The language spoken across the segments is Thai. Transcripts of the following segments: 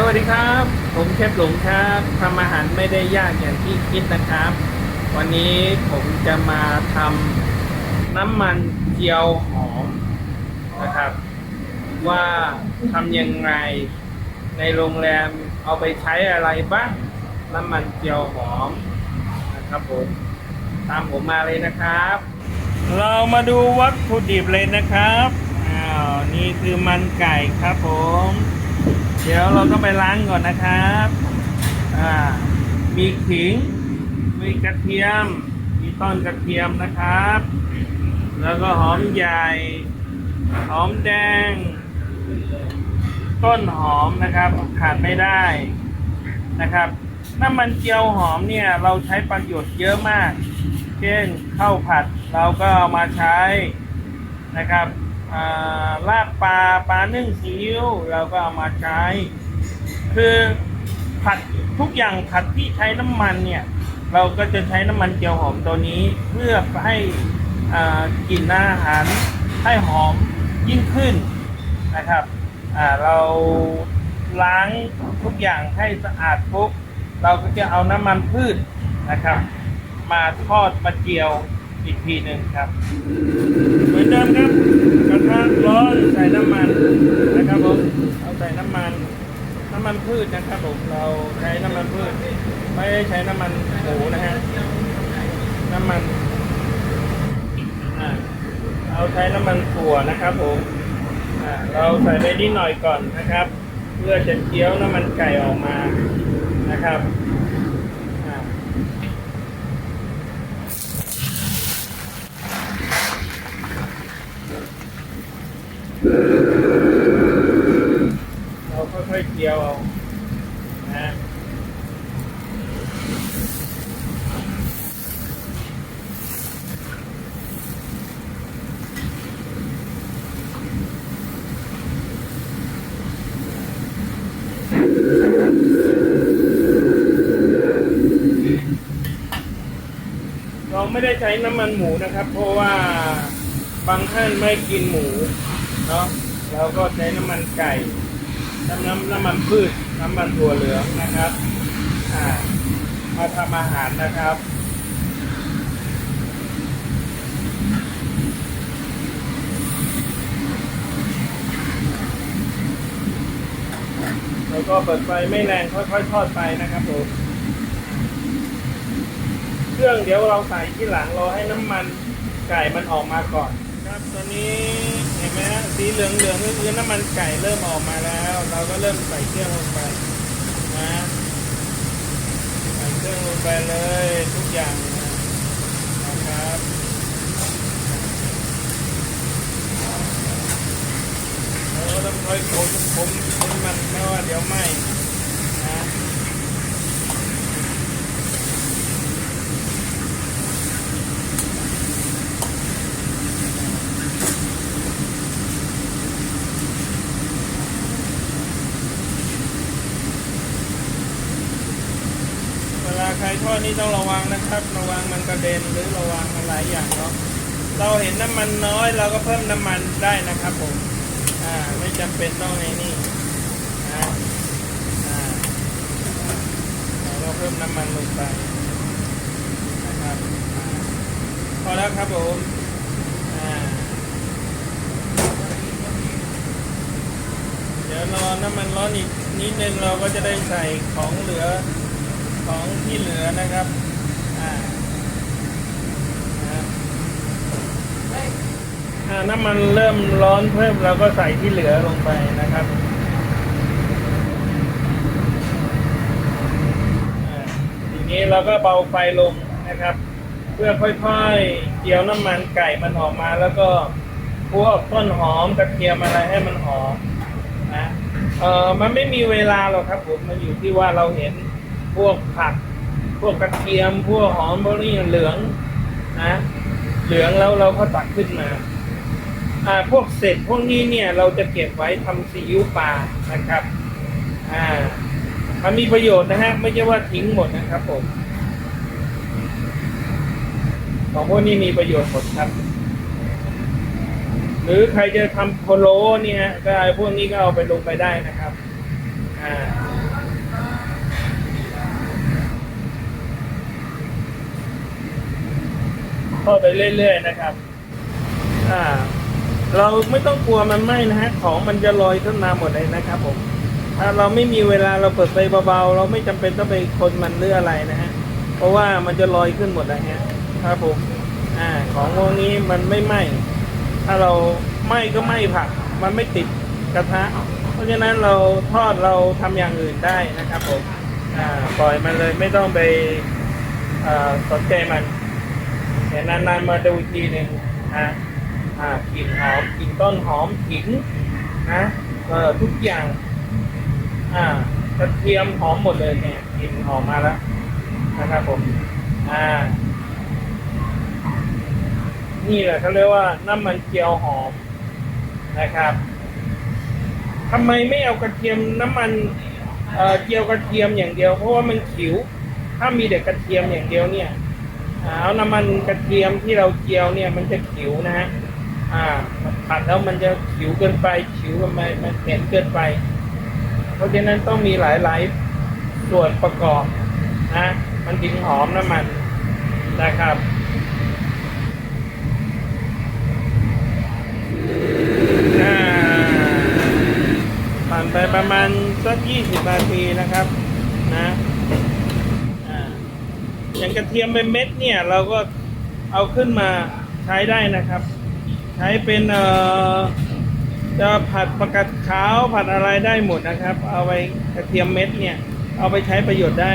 สวัสดีครับ ผมเชฟหลงครับทำอาหารไม่ได้ยากอย่างที่คิดนะครับ วันนี้ผมจะมาทำน้ำมันเจียวหอมนะครับ ว่าทำยังไงในโรงแรมเอาไปใช้อะไรบ้างน้ำมันเจียวหอมนะครับผมตามผมมาเลยนะครับ เรามาดูวัตถุดิบเลยนะครับอ้าวนี่คือมันไก่ครับผม ดี๋ยวเราต้องไปล้างก่อนนะครับ อ่า มีขิง มีกระเทียม มีต้นกระเทียมนะครับ แล้วก็หอมใหญ่ หอมแดง ต้นหอมนะครับขาดไม่ได้นะครับน้ำมันเจียวหอมเนี่ยเราใช้ประโยชน์เยอะมาก เช่นข้าวผัดเราก็เอามาใช้นะครับ ลาบปลาปลานึ่งซีอิ๊วเราก็เอามาใช้ คือผัดทุกอย่างผัดที่ใช้น้ำมันเนี่ย เราก็จะใช้น้ำมันเจียวหอมตัวนี้ เพื่อให้อ่ากลิ่นอาหารให้หอมยิ่งขึ้นนะครับเราล้างทุกอย่างให้สะอาดปุ๊บเราก็จะเอาน้ำมันพืชนะครับ มาทอดมาเจียว อีกทีหนึ่งครับ เหมือนเดิมครับกระทะร้อนใส่น้ำมันนะครับผมเอาใส่น้ำมัน น้ำมันพืชนะครับผมเราใช้น้ำมันพืชไม่ใช้น้ำมันหมูนะฮะน้ำมันอ่าเอาใช้น้ำมันถั่วนะครับผมอ่าเราใส่ไปนิดหน่อยก่อนนะครับ เพื่อจะเคี้ยวน้ำมันไก่ออกมานะครับ เราค่อยๆเคี้ยวเอานะเราไม่ได้ใช้น้ำมันหมูนะครับ เพราะว่าบางท่านไม่กินหมู เนาะเราก็ใช้น้ำมันไก่น้ำน้ำน้ำมันพืชน้ำมันถั่วเหลืองนะครับอ่ามาทำอาหารนะครับแล้วก็เปิดไฟไม่แรงค่อยๆทอดไปนะครับผมเครื่องเดี๋ยวเราใส่ที่หลังรอให้น้ำมันไก่มันออกมาก่อน ครับตอนนี้ ห็นไหมฮะสีเหลืองเหลืองก็คือน้ำมันไก่เริ่มออกมาแล้ว เราก็เริ่มใส่เครื่องลงไปนะใส่เครื่องลงไปเลยทุกอย่างนะครับเราต้องค่อยคนคนคนมันไม่ว่าเดี๋ยวไหม้นะ เวลาใครทอด นี่ต้องระวังนะครับ ระวังมันกระเด็นหรือระวังอะไรอย่างเนาะเราเห็นน้ำมันน้อยเราก็เพิ่มน้ำมันได้นะครับผมอ่าไม่จำเป็นต้องในนี่อ่าอ่าเราเพิ่มน้ำมันลงไปนะครับพอแล้วครับผมอ่าเดี๋ยวรอน้ำมันร้อนอีกนิดนึงเราก็จะได้ใส่ของเหลือ ของที่เหลือนะครับอ่าน้ำมันเริ่มร้อนเพิ่มเราก็ใส่ที่เหลือลงไปนะครับทีนี้เราก็เบาไฟลงนะครับ เพื่อค่อยๆเจียวน้ำมันไก่มันออกมาแล้วก็พวกต้นหอมกระเทียมอะไรให้มันหอมนะเออมันไม่มีเวลาหรอกครับผมมันอยู่ที่ว่าเราเห็น พวกผัก พวกกระเทียม พวกหอมพวกนี้เหลืองนะเหลืองแล้วเราก็ตักขึ้นมาอ่าพวกเศษพวกนี้เนี่ยเราจะเก็บไว้ทำซีอิ๊วปลานะครับอ่ามันมีประโยชน์นะฮะไม่ใช่ว่าทิ้งหมดนะครับผมของพวกนี้มีประโยชน์หมดครับหรือใครจะทำโพโลเนี่ยก็ไอ้พวกนี้ก็เอาไปลงไปได้นะครับ อ่า ทอดไปเรื่อย ๆ นะครับ อ่า เราไม่ต้องกลัวมันไหม้นะฮะ ของมันจะลอยขึ้นมาหมดเลยนะครับ ผม ถ้าเราไม่มีเวลาเราเปิดไฟเบาๆ เราไม่จำเป็นต้องไปคนมันหรืออะไรนะฮะ เพราะว่ามันจะลอยขึ้นหมดนะฮะ ครับผม อ่า ของพวกนี้มันไม่ไหม้ ถ้าเราไหม้ก็ไหม้ผัก มันไม่ติดกระทะ เพราะฉะนั้นเราทอดเราทำอย่างอื่นได้นะครับ ผม อ่า ปล่อยมันเลยไม่ต้องไปอ่าสนใจมัน แต่นานๆมาดูอีกทีหนึ่งนะอ่ากลิ่นหอมกลิ่นต้นหอมขิงนะเออทุกอย่าง อ่ากระเทียมหอมหมดเลยเนี่ยกลิ่นหอมมาแล้วนะครับผมอ่า นี่แหละเขาเรียกว่าน้ำมันเจียวหอมนะครับทำไมไม่เอากระเทียมน้ำมันเอ่อเจียวกระเทียมอย่างเดียว เพราะว่ามันขิว ถ้ามีแต่กระเทียมอย่างเดียวเนี่ย เอาน้ำมันกระเทียมที่เราเจียวเนี่ยมันจะขิวนะฮะอ่าผัดแล้วมันจะขิวเกินไปขิวกันไปมันเผ็ดเกินไป เพราะฉะนั้นต้องมีหลายๆส่วนประกอบนะมันถึงหอมน้ำมันนะครับอ่าผ่านไปประมาณสักยี่สิบนาทีนะครับ นะอ่า อย่างกระเทียมเป็นเม็ดเนี่ยเราก็เอาขึ้นมาใช้ได้นะครับ ใช้เป็นเอ่อจะผัดประกัดขาวผัดอะไรได้หมดนะครับ เอาไปกระเทียมเม็ดเนี่ย เอาไปใช้ประโยชน์ได้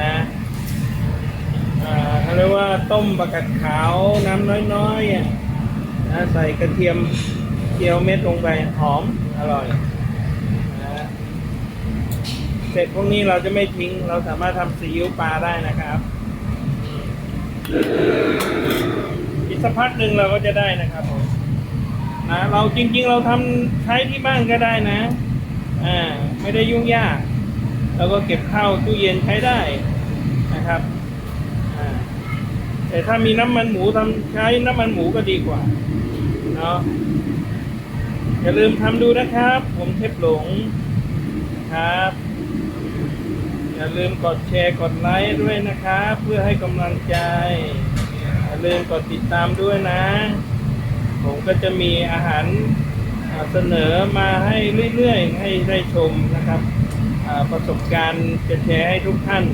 นะเขาเรียกว่าต้มประกัดขาวน้ำน้อยๆนะใส่กระเทียมเจียวเม็ดลงไปหอมอร่อย เสร็จพวกนี้เราจะไม่ทิ้ง เราสามารถทำซีอิ๊วปลาได้นะครับอีกสักพักหนึ่งเราก็จะได้นะครับผมนะเราจริง ๆ เราทำใช้ที่บ้านก็ได้นะอ่าไม่ได้ยุ่งยากเราก็เก็บข้าวตู้เย็นใช้ได้นะครับอ่าแต่ถ้ามีน้ำมันหมูทำใช้น้ำมันหมูก็ดีกว่าเนาะอย่าลืมทำดูนะครับ ผมเทปหลงนะครับ อย่าลืมกดแชร์กดไลค์ด้วยนะครับ เพื่อให้กำลังใจ อย่าลืมกดติดตามด้วยนะ ผมก็จะมีอาหารเสนอมาให้เรื่อยๆ ให้ได้ชมนะครับ ประสบการณ์จะแชร์ให้ทุกท่าน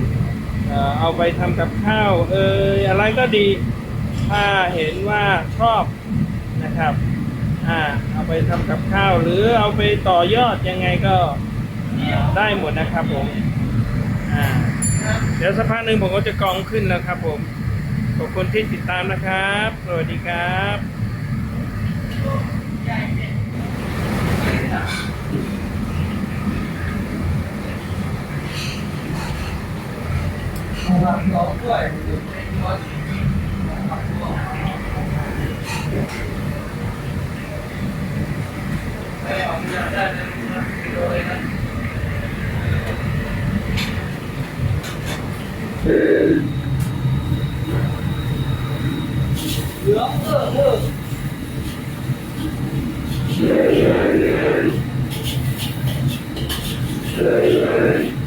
เอาไปทำกับข้าวเอออะไรก็ดี ถ้าเห็นว่าชอบนะครับอเอาไปทำกับข้าวหรือเอาไปต่อยอดยังไงก็ได้หมดนะครับผม เดี๋ยวสักพักหนึ่งผมก็จะกองขึ้นแล้วครับผม ขอบคุณที่ติดตามนะครับ สวัสดีครับ对。Yeah, yeah, yeah.